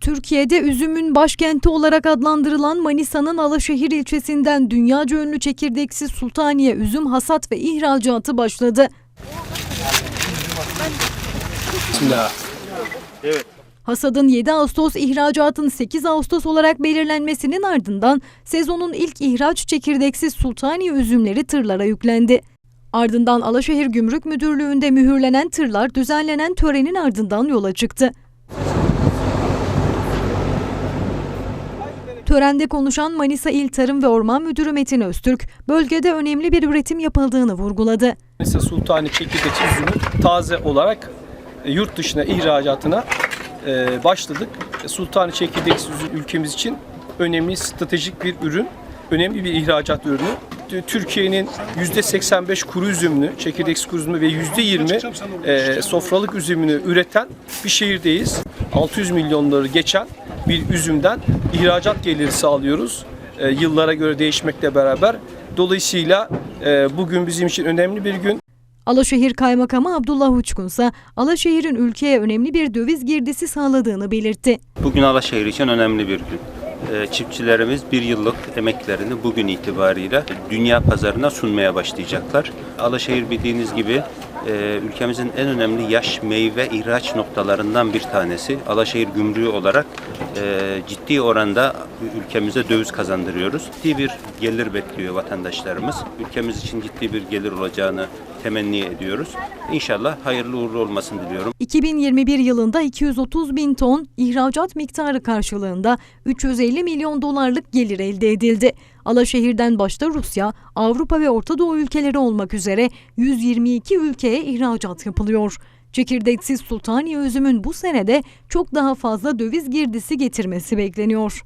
Türkiye'de üzümün başkenti olarak adlandırılan Manisa'nın Alaşehir ilçesinden dünyaca ünlü çekirdeksiz Sultaniye üzüm hasat ve ihracatı başladı. Bismillah. Hasadın 7 Ağustos, ihracatın 8 Ağustos olarak belirlenmesinin ardından sezonun ilk ihraç çekirdeksiz Sultaniye üzümleri tırlara yüklendi. Ardından Alaşehir Gümrük Müdürlüğü'nde mühürlenen tırlar düzenlenen törenin ardından yola çıktı. Törende konuşan Manisa İl Tarım ve Orman Müdürü Metin Öztürk, bölgede önemli bir üretim yapıldığını vurguladı. Mesela Sultani çekirdek üzümü taze olarak e, yurt dışına ihracatına e, başladık. E, Sultani çekirdek üzüm ülkemiz için önemli stratejik bir ürün, önemli bir ihracat ürünü. T- Türkiye'nin %85 kuru üzümünü, çekirdeksiz kuru üzümü ve %20 e, sofralık üzümünü üreten bir şehirdeyiz. 600 milyonları geçen bir üzümden ihracat geliri sağlıyoruz. E, yıllara göre değişmekle beraber. Dolayısıyla e, bugün bizim için önemli bir gün. Alaşehir Kaymakamı Abdullah Uçkun ise Alaşehir'in ülkeye önemli bir döviz girdisi sağladığını belirtti. Bugün Alaşehir için önemli bir gün. Ee, Çiftçilerimiz bir yıllık emeklerini bugün itibariyle dünya pazarına sunmaya başlayacaklar. Alaşehir bildiğiniz gibi e, ülkemizin en önemli yaş meyve ihraç noktalarından bir tanesi. Alaşehir Gümrüğü olarak e, ciddi oranda ülkemize döviz kazandırıyoruz. Ciddi bir gelir bekliyor vatandaşlarımız. Ülkemiz için ciddi bir gelir olacağını temenni ediyoruz. İnşallah hayırlı uğurlu olmasını diliyorum. 2021 yılında 230 bin ton ihracat miktarı karşılığında 350 milyon dolarlık gelir elde edildi. Alaşehir'den başta Rusya, Avrupa ve Orta Doğu ülkeleri olmak üzere 122 ülkeye ihracat yapılıyor. Çekirdeksiz Sultaniye üzümün bu senede çok daha fazla döviz girdisi getirmesi bekleniyor.